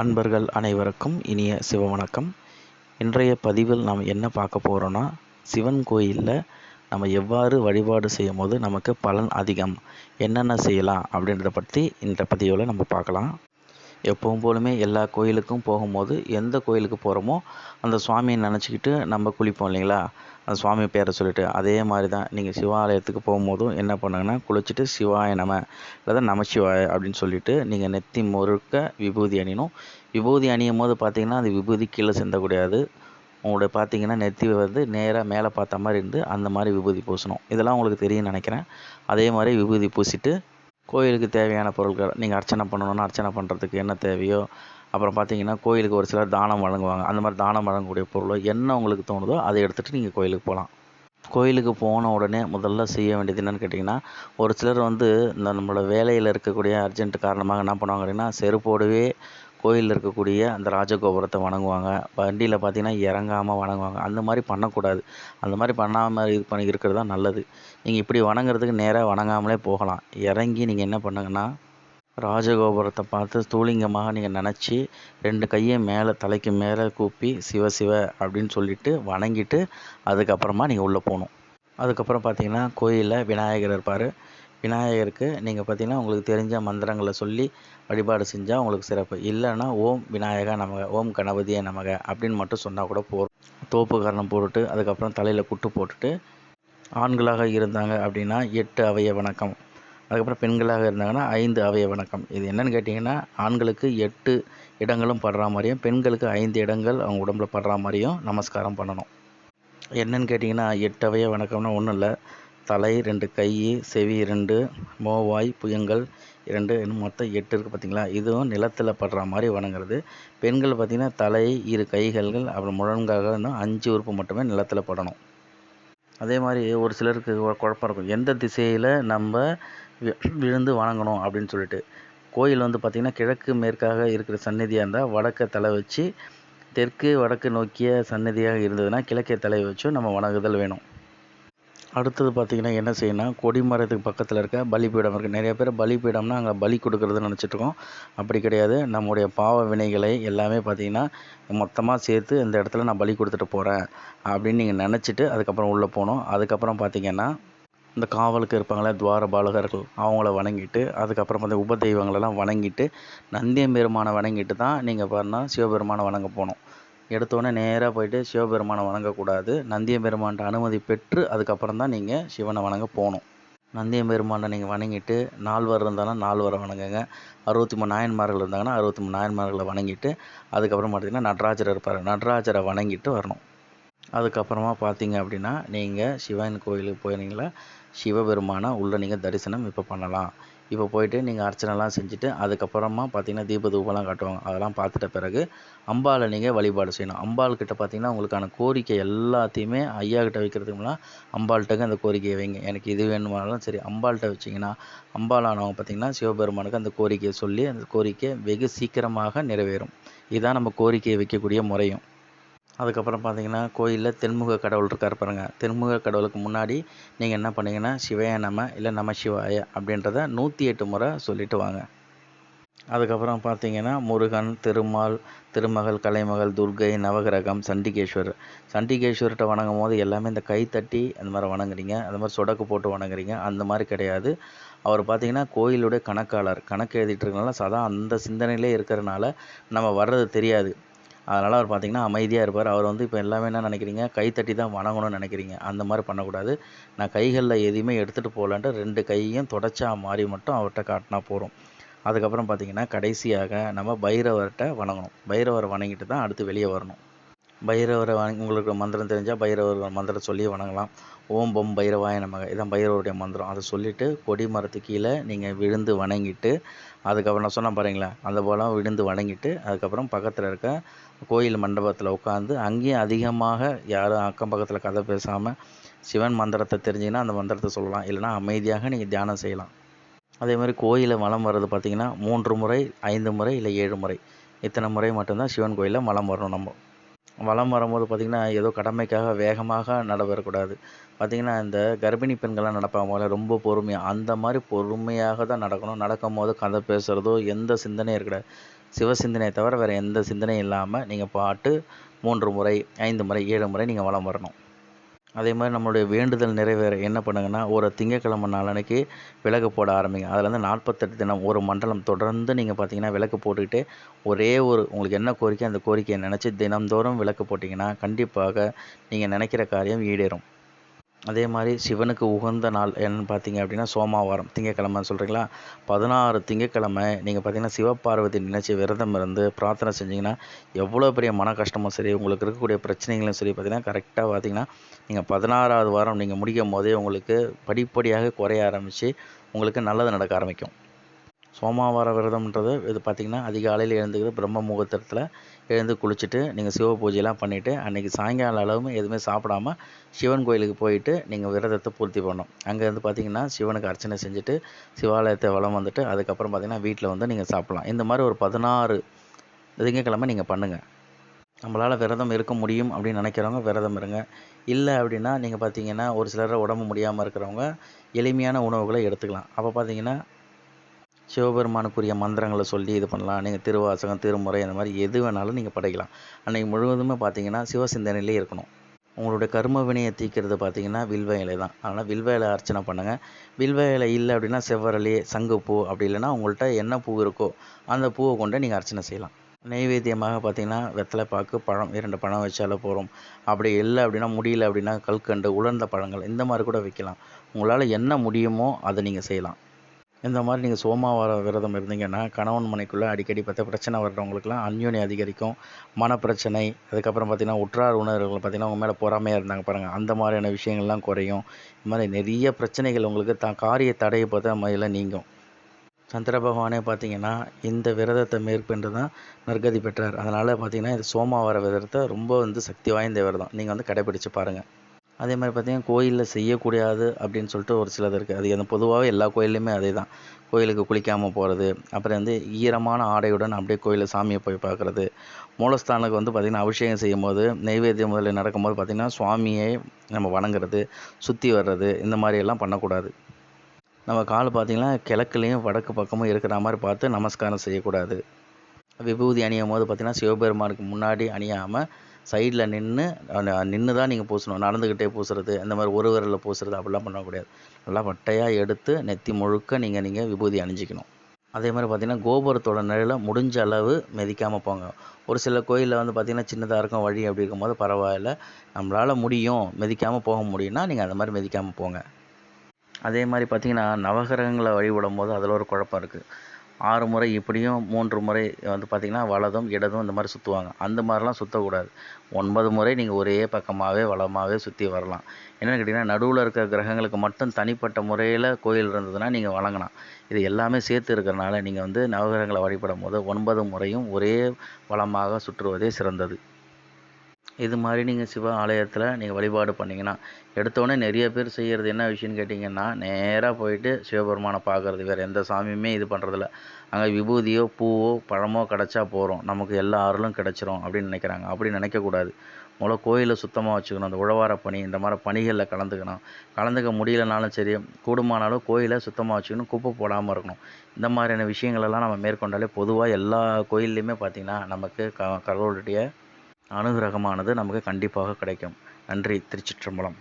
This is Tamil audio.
அன்பர்கள் அனைவருக்கும் இனிய சிவவணக்கம் இன்றைய பதிவில் நாம் என்ன பார்க்க போகிறோன்னா சிவன் கோயிலில் நம்ம எவ்வாறு வழிபாடு செய்யும் போது நமக்கு பலன் அதிகம் என்னென்ன செய்யலாம் அப்படின்றத பற்றி இந்த பதிவில் நம்ம பார்க்கலாம். எப்பவும் போலுமே எல்லா கோயிலுக்கும் போகும்போது எந்த கோயிலுக்கு போகிறோமோ அந்த சுவாமியை நினச்சிக்கிட்டு நம்ம குளிப்போம் இல்லைங்களா? அந்த சுவாமி பேரை சொல்லிட்டு. அதே மாதிரி தான் நீங்கள் சிவாலயத்துக்கு போகும்போதும் என்ன பண்ணுங்கன்னா குளிச்சுட்டு சிவாய நம அல்லது நமசிவாய அப்படின்னு சொல்லிட்டு நீங்கள் நெத்தி முறுக்க விபூதி அணியணும். விபூதி அணியும் போது பார்த்தீங்கன்னா அது விபூதி கீழே சிந்தக்கூடாது. உங்களுடைய பார்த்தீங்கன்னா நெத்தி வந்து நேராக மேலே பார்த்த மாதிரி இருந்து அந்த மாதிரி விபூதி பூசணும். இதெல்லாம் உங்களுக்கு தெரியும்னு நினைக்கிறேன். அதே மாதிரி விபூதி பூசிட்டு கோயிலுக்கு தேவையான பொருட்கள் நீங்கள் அர்ச்சனை பண்ணணுன்னா அர்ச்சனை பண்ணுறதுக்கு என்ன தேவையோ அப்புறம் பார்த்தீங்கன்னா கோயிலுக்கு ஒரு சிலர் தானம் வழங்குவாங்க. அந்த மாதிரி தானம் வழங்கக்கூடிய பொருளோ என்ன உங்களுக்கு தோணுதோ அதை எடுத்துகிட்டு நீங்கள் கோயிலுக்கு போகலாம் கோயிலுக்கு போன உடனே முதல்ல செய்ய வேண்டியது என்னென்னு கேட்டிங்கன்னா ஒரு சிலர் வந்து இந்த நம்மளோட வேலையில் இருக்கக்கூடிய அர்ஜென்ட் காரணமாக என்ன பண்ணுவாங்க அப்படின்னா செருப்போடவே கோயிலில் இருக்கக்கூடிய அந்த ராஜகோபுரத்தை வணங்குவாங்க. வண்டியில் பார்த்தீங்கன்னா இறங்காமல் வணங்குவாங்க. அந்த மாதிரி பண்ணக்கூடாது. அந்த மாதிரி பண்ணாமல் இது பண்ணி இருக்கிறது தான் நல்லது. நீங்கள் இப்படி வணங்குறதுக்கு நேராக வணங்காமலே போகலாம். இறங்கி நீங்கள் என்ன பண்ணுங்கன்னா ராஜகோபுரத்தை பார்த்து ஸ்தூலிங்கமாக நீங்கள் நினச்சி ரெண்டு கையை மேலே தலைக்கு மேலே கூப்பி சிவ சிவ அப்படின்னு சொல்லிட்டு வணங்கிட்டு அதுக்கப்புறமா நீங்கள் உள்ளே போகணும். அதுக்கப்புறம் பார்த்தீங்கன்னா கோயிலில் விநாயகர் இருப்பார். விநாயகருக்கு நீங்கள் பார்த்தீங்கன்னா உங்களுக்கு தெரிஞ்ச மந்திரங்களை சொல்லி வழிபாடு செஞ்சால் உங்களுக்கு சிறப்பு. இல்லைன்னா ஓம் விநாயகா நமக ஓம் கணபதியே நமக அப்படின்னு மட்டும் சொன்னால் கூட போதும். தோப்பு காரணம் போட்டுட்டு அதுக்கப்புறம் தலையில் குட்டு போட்டுட்டு ஆண்களாக இருந்தாங்க அப்படின்னா எட்டு அவைய வணக்கம். அதுக்கப்புறம் பெண்களாக இருந்தாங்கன்னா ஐந்து அவைய வணக்கம். இது என்னென்னு கேட்டிங்கன்னா ஆண்களுக்கு எட்டு இடங்களும் படுற மாதிரியும் பெண்களுக்கு ஐந்து இடங்கள் அவங்க உடம்புல படுற மாதிரியும் நமஸ்காரம் பண்ணணும். என்னென்னு கேட்டிங்கன்னா எட்டு அவைய வணக்கம்னா ஒன்றும் இல்லை. தலை ரெண்டு கை செவி ரெண்டு மோவாய் புயங்கள் இரண்டு இன்னும் மொத்தம் எட்டு இருக்குது பார்த்திங்களா இதுவும் நிலத்தில் படுற மாதிரி வணங்குறது. பெண்கள் பார்த்திங்கன்னா தலை இரு கைகள்கள் அப்புறம் முழங்காக இன்னும் அஞ்சு உறுப்பு மட்டுமே நிலத்தில் படணும். அதே மாதிரி ஒரு சிலருக்கு குழப்பம் இருக்கும். எந்த திசையில் நம்ம விழுந்து வணங்கணும் அப்படின்னு சொல்லிட்டு. கோயில் வந்து பார்த்திங்கன்னா கிழக்கு மேற்காக இருக்கிற சந்நிதியாக இருந்தால் வடக்க தலை வச்சு தெற்கு வடக்கு நோக்கிய சந்நிதியாக இருந்ததுன்னா கிழக்கே தலை வச்சும் நம்ம வணங்குதல் வேணும். அடுத்தது பார்த்திங்கன்னா என்ன செய்யணும் கொடிமரத்துக்கு பக்கத்தில் இருக்க பலிபீடம் இருக்குது நிறைய பேர் பலிபீடம்னா அங்கே பலி கொடுக்குறதுன்னு நினச்சிட்ருக்கோம் அப்படி கிடையாது. நம்முடைய பாவ வினைகளை எல்லாமே பார்த்திங்கன்னா மொத்தமாக சேர்த்து இந்த இடத்துல நான் பலி கொடுத்துட்டு போகிறேன் அப்படின்னு நீங்கள் நினச்சிட்டு அதுக்கப்புறம் உள்ளே போகணும். அதுக்கப்புறம் பார்த்திங்கன்னா இந்த காவலுக்கு இருப்பாங்களே துவார பாலகர்கள் அவங்கள வணங்கிட்டு அதுக்கப்புறம் வந்து உப தெய்வங்களெல்லாம் வணங்கிட்டு நந்தியம் பெருமானை வணங்கிட்டு தான் நீங்கள் பாருன்னா சிவபெருமானை வணங்க போகணும். எடுத்தோடனே நேராக போயிட்டு சிவபெருமானை வணங்கக்கூடாது. நந்தியம் பெருமான்கிட்ட அனுமதி பெற்று அதுக்கப்புறம் தான் நீங்கள் சிவனை வணங்க போகணும் நந்தியம் பெருமானை நீங்கள் வணங்கிட்டு நால்வர் இருந்தாலும் நால்வரை வணங்குங்க. அறுபத்தி மூணு நாயன்மார்கள் இருந்தாங்கன்னா அறுபத்தி மூணு நாயன்மார்களை வணங்கிட்டு அதுக்கப்புறம் பார்த்தீங்கன்னா நடராஜர் இருப்பார். நடராஜரை வணங்கிட்டு வரணும். அதுக்கப்புறமா பார்த்தீங்க அப்படின்னா நீங்கள் சிவன் கோயிலுக்கு போயிருந்தீங்களா? சிவபெருமானை உள்ளே நீங்கள் தரிசனம் இப்போ பண்ணலாம். இப்போ போயிட்டு நீங்கள் அர்ச்சனைலாம் செஞ்சுட்டு அதுக்கப்புறமா பார்த்தீங்கன்னா தீப தூபம்லாம் காட்டுவாங்க. அதெல்லாம் பார்த்துட்ட பிறகு அம்பாளை நீங்கள் வழிபாடு செய்யணும். அம்பாள் கிட்ட பார்த்தீங்கன்னா உங்களுக்கான கோரிக்கை எல்லாத்தையுமே ஐயா கிட்ட வைக்கிறதுக்கு முன்னால் அம்பாள்கிட்ட அந்த கோரிக்கையை வைங்க. எனக்கு இது வேணுமானாலும் சரி அம்பாள்கிட்ட வச்சிங்கன்னா அம்பாளானவங்க பார்த்தீங்கன்னா சிவபெருமானுக்கு அந்த கோரிக்கையை சொல்லி அந்த கோரிக்கை வெகு சீக்கிரமாக நிறைவேறும். இதுதான் நம்ம கோரிக்கையை வைக்கக்கூடிய முறையும். அதுக்கப்புறம் பார்த்தீங்கன்னா கோயிலில் தென்முக கடவுள் இருக்கார் பாருங்கள் தென்முக கடவுளுக்கு முன்னாடி நீங்கள் என்ன பண்ணீங்கன்னா சிவய நம இல்லை நம சிவாய அப்படின்றத நூற்றி எட்டு முறை சொல்லிட்டு வாங்க. அதுக்கப்புறம் பார்த்தீங்கன்னா முருகன் திருமால் திருமகள் கலைமகள் துர்கை நவகிரகம் சண்டிகேஸ்வரர் சண்டிகேஸ்வர்கிட்ட வணங்கும் போது எல்லாமே இந்த கை தட்டி அந்த மாதிரி வணங்குறீங்க. அந்த மாதிரி சொடக்கு போட்டு வணங்குறீங்க. அந்த மாதிரி கிடையாது. அவர் பார்த்தீங்கன்னா கோயிலுடைய கணக்காளர். கணக்கு எழுதிட்டு இருக்கனால சதா அந்த சிந்தனையிலே இருக்கிறனால நம்ம வர்றது தெரியாது. அதனால் அவர் பார்த்திங்கன்னா அமைதியாக இருப்பார். அவர் வந்து இப்போ எல்லாமே என்ன நினைக்கிறீங்க? கை தட்டி தான் வணங்கணும்னு நினைக்கிறீங்க. அந்த மாதிரி பண்ணக்கூடாது. நான் கைகளில் எதையுமே எடுத்துகிட்டு போகலான்ட்டு ரெண்டு கையும் தொடச்சா மாதிரி மட்டும் அவர்கிட்ட காட்டினா போகிறோம் அதுக்கப்புறம் பார்த்திங்கன்னா கடைசியாக நம்ம பைரவர்கிட்ட வணங்கணும். பைரவரை வணங்கிட்டு தான் அடுத்து வெளியே வரணும். பைரவரை வணங்கி உங்களுக்கு மந்திரம் தெரிஞ்சால் பைரவர் மந்திரம் சொல்லி வணங்கலாம். ஓம்பம் பைரவாய நமக. இதான் பைரவருடைய மந்திரம். அதை சொல்லிவிட்டு கொடி மரத்து கீழே நீங்கள் விழுந்து வணங்கிட்டு அதுக்கப்புறம் நான் சொன்னேன் பாருங்களேன் அந்த போல விழுந்து வணங்கிட்டு அதுக்கப்புறம் பக்கத்தில் இருக்க கோயில் மண்டபத்தில் உட்காந்து அங்கேயும் அதிகமாக யாரும் அக்கம் பக்கத்தில் கதை பேசாமல் சிவன் மந்திரத்தை தெரிஞ்சிங்கன்னா அந்த மந்திரத்தை சொல்லலாம். இல்லைனா அமைதியாக நீங்கள் தியானம் செய்யலாம். அதே மாதிரி கோயிலை வலம் வர்றது பார்த்திங்கன்னா மூன்று முறை ஐந்து முறை இல்லை ஏழு முறை. இத்தனை முறை மட்டும்தான் சிவன் கோயிலில் மலம் வரணும் நம்ம. வலம் வரும்போது பார்த்திங்கன்னா ஏதோ கடமைக்காக வேகமாக நடவரக்கூடாது பார்த்திங்கன்னா இந்த கர்ப்பிணி பெண்கள்லாம் நடப்பாங்க போல ரொம்ப பொறுமையாக அந்த மாதிரி பொறுமையாக தான் நடக்கணும். நடக்கும் போது கதை பேசுகிறதோ எந்த சிந்தனையும் இருக்கக்கூடாது. சிவ சிந்தனையை தவிர வேறு எந்த சிந்தனையும் இல்லாமல் நீங்கள் பாட்டு மூன்று முறை ஐந்து முறை ஏழு முறை நீங்கள் வலம் வரணும். அதே மாதிரி நம்மளுடைய வேண்டுதல் நிறைவேற என்ன பண்ணுங்கன்னா ஒரு திங்கக்கிழமை நாளன்னைக்கு விளக்கு போட ஆரம்பிங்க. அதில் வந்து நாற்பத்தெட்டு தினம் ஒரு மண்டலம் தொடர்ந்து நீங்கள் பார்த்தீங்கன்னா விளக்கு போட்டுக்கிட்டு ஒரே ஒரு உங்களுக்கு என்ன கோரிக்கை அந்த கோரிக்கையை நினச்சி தினம்தோறும் விளக்கு போட்டிங்கன்னா கண்டிப்பாக நீங்கள் நினைக்கிற காரியம் ஈடேறும். அதே மாதிரி சிவனுக்கு உகந்த நாள் என்னன்னு பார்த்தீங்க அப்படின்னா சோமவாரம் திங்கக்கிழமை சொல்கிறீங்களா பதினாறு திங்கக்கிழமை நீங்கள் பார்த்தீங்கன்னா சிவபார்வதி நினைச்சி விரதம் இருந்து பிரார்த்தனை செஞ்சீங்கன்னா எவ்வளோ பெரிய மன கஷ்டமும் சரி உங்களுக்கு இருக்கக்கூடிய பிரச்சனைகளும் சரி பார்த்தீங்கன்னா கரெக்டாக பார்த்தீங்கன்னா நீங்கள் பதினாறாவது வாரம் நீங்கள் முடிக்கும் போதே உங்களுக்கு படிப்படியாக குறைய ஆரம்பித்து உங்களுக்கு நல்லது நடக்க ஆரம்பிக்கும். சோமாவார விரதம்ன்றது இது பார்த்திங்கன்னா அதிகாலையில் எழுந்துக்கிட்டு பிரம்ம முகூர்த்தத்தில் எழுந்து குளிச்சுட்டு நீங்கள் சிவ பூஜையெல்லாம் பண்ணிவிட்டு அன்றைக்கி சாயங்காலம் அளவும் எதுவுமே சாப்பிடாம சிவன் கோயிலுக்கு போயிட்டு நீங்கள் விரதத்தை பூர்த்தி பண்ணணும். அங்கேருந்து பார்த்தீங்கன்னா சிவனுக்கு அர்ச்சனை செஞ்சுட்டு சிவாலயத்தை வளம் வந்துட்டு அதுக்கப்புறம் பார்த்திங்கன்னா வீட்டில் வந்து நீங்கள் சாப்பிட்லாம். இந்த மாதிரி ஒரு பதினாறு திங்கக்கிழமை நீங்கள் பண்ணுங்கள் நம்மளால் விரதம் இருக்க முடியும் அப்படின்னு நினைக்கிறவங்க விரதம் இருங்க. இல்லை அப்படின்னா நீங்கள் பார்த்தீங்கன்னா ஒரு சிலர் உடம்பு முடியாமல் இருக்கிறவங்க எளிமையான உணவுகளை எடுத்துக்கலாம். அப்போ பார்த்தீங்கன்னா சிவபெருமானுக்குரிய மந்திரங்களை சொல்லி இது பண்ணலாம். நீங்கள் திருவாசகம் திருமுறை அந்த மாதிரி எது வேணாலும் நீங்கள் படைக்கலாம். அன்றைக்கி முழுவதுமே பார்த்தீங்கன்னா சிவசிந்தனையிலே இருக்கணும். உங்களுடைய கர்ம வினையை தீர்க்கிறது பார்த்தீங்கன்னா வில்வ இலை தான். அதனால் வில்வ இலை அர்ச்சனை பண்ணுங்கள் வில்வ இலை இல்லை அப்படின்னா செவ்வரளி சங்குப்பூ அப்படி இல்லைன்னா உங்கள்கிட்ட என்ன பூ இருக்கோ அந்த பூவை கொண்டு நீங்கள் அர்ச்சனை செய்யலாம். நைவேத்தியமாக பார்த்தீங்கன்னா வெத்தலை பாக்கு பழம் இரண்டு பழம் வச்சாலே போகிறோம் அப்படி இல்லை அப்படின்னா முடியல அப்படின்னா கல்கண்டு உலர்ந்த பழங்கள் இந்த மாதிரி கூட வைக்கலாம். உங்களால் என்ன முடியுமோ அதை நீங்கள் செய்யலாம். இந்த மாதிரி நீங்கள் சோமாவார விரதம் இருந்தீங்கன்னா கணவன் மனைக்குள்ளே அடிக்கடி பார்த்த பிரச்சனை வர்றவங்களுக்குலாம் அந்யோனி அதிகரிக்கும் மனப்பிரச்சனை அதுக்கப்புறம் பார்த்திங்கன்னா உற்றார் உணர்வுகள் பார்த்தீங்கன்னா உங்கள் மேலே பொறாமையாக இருந்தாங்க பாருங்கள் அந்த மாதிரியான விஷயங்கள்லாம் குறையும். இந்த மாதிரி நிறைய பிரச்சனைகள் உங்களுக்கு த காரிய தடையை பார்த்தா முதல்ல நீங்கும். சந்திர பகவானே பார்த்தீங்கன்னா இந்த விரதத்தை மேற்கொண்டு தான் நற்கதி பெற்றார். அதனால் பார்த்தீங்கன்னா இது சோமாவார விரதத்தை ரொம்ப வந்து சக்தி வாய்ந்த விரதம் நீங்கள் வந்து கடைபிடிச்சு பாருங்கள் அதே மாதிரி பார்த்தீங்கன்னா கோயிலில் செய்யக்கூடாது அப்படின்னு சொல்லிட்டு ஒரு சிலது இருக்குது அது அந்த பொதுவாகவே எல்லா கோயில்லையுமே அதே தான் கோயிலுக்கு குளிக்காமல் போகிறது அப்புறம் வந்து ஈரமான ஆடையுடன் அப்படியே கோயிலில் சாமியை போய் பார்க்குறது. மூலஸ்தானுக்கு வந்து பார்த்திங்கன்னா அபிஷேகம் செய்யும் போது நெய்வேத்தியம் முதல்ல நடக்கும்போது பார்த்திங்கன்னா சுவாமியை நம்ம வணங்குறது சுற்றி வர்றது இந்த மாதிரி எல்லாம் பண்ணக்கூடாது. நம்ம கால் பார்த்திங்கன்னா கிழக்குலேயும் வடக்கு பக்கமும் இருக்கிற மாதிரி பார்த்து நமஸ்காரம் செய்யக்கூடாது. விபூதி அணியும் போது பார்த்திங்கன்னா சிவபெருமானுக்கு முன்னாடி அணியாமல் சைடில் நின்று நின்று தான் நீங்கள் பூசணும். நடந்துக்கிட்டே பூசுறது இந்த மாதிரி ஒரு விரலில் பூசுறது அப்படிலாம் பண்ணக்கூடாது நல்லா வட்டையாக எடுத்து நெத்தி முழுக்க நீங்கள் நீங்கள் விபூதி அணிஞ்சிக்கணும். அதே மாதிரி பார்த்திங்கன்னா கோபுரத்தோட நிழலை முடிஞ்ச அளவு மிதிக்காமல் போங்க. ஒரு சில கோயிலில் வந்து பார்த்திங்கன்னா சின்னதாக இருக்கும் வழி அப்படி இருக்கும்போது பரவாயில்ல. நம்மளால் முடியும் மிதிக்காமல் போக முடியும்னா நீங்கள் அந்த மாதிரி மிதிக்காமல் போங்க. அதே மாதிரி பார்த்திங்கன்னா நவகிரகங்களை வழிபடும் போது அதில் ஒரு குழப்பம் இருக்குது ஆறு முறை இப்படியும் மூன்று முறை வந்து பார்த்திங்கன்னா வலதும் இடதும் இந்த மாதிரி சுற்றுவாங்க அந்த மாதிரிலாம் சுற்றக்கூடாது ஒன்பது முறை நீங்கள் ஒரே பக்கமாகவே வளமாகவே சுற்றி வரலாம். என்னென்னு கேட்டிங்கன்னா நடுவில் இருக்கிற கிரகங்களுக்கு மட்டும் தனிப்பட்ட முறையில் கோயில் இருந்ததுன்னா நீங்கள் வழங்கலாம். இது எல்லாமே சேர்த்து இருக்கிறனால நீங்கள் வந்து நவகிரகங்களை வழிபடும் போது ஒன்பது முறையும் ஒரே வளமாக சுற்றுவதே சிறந்தது. இது மாதிரி நீங்கள் சிவ ஆலயத்தில் நீங்கள் வழிபாடு பண்ணிங்கன்னா எடுத்தோடனே நிறைய பேர் செய்கிறது என்ன விஷயம்னு கேட்டிங்கன்னா நேராக போயிட்டு சிவபெருமானை பார்க்குறது. வேறு எந்த சாமியுமே இது பண்ணுறதில்ல அங்கே விபூதியோ பூவோ பழமோ கிடச்சா போகிறோம் நமக்கு எல்லா ஆறுலும் கிடச்சிரும் அப்படின்னு நினைக்கிறாங்க. அப்படி நினைக்கக்கூடாது முதல்ல கோயிலை சுத்தமாக வச்சுக்கணும். அந்த உழவார பணி இந்த மாதிரி பணிகளில் கலந்துக்கணும். கலந்துக்க முடியலனாலும் சரி கூடுமானாலும் கோயிலை சுத்தமாக வச்சுக்கணும். குப்பை போடாமல் இருக்கணும். இந்த மாதிரியான விஷயங்களெல்லாம் நம்ம மேற்கொண்டாலே பொதுவாக எல்லா கோயில்லையுமே பார்த்திங்கன்னா நமக்கு க கடவுளுடைய அனுகிரகமானது நமக்கு கண்டிப்பாக கிடைக்கும். நன்றி. திருச்சிற்றம்பலம்.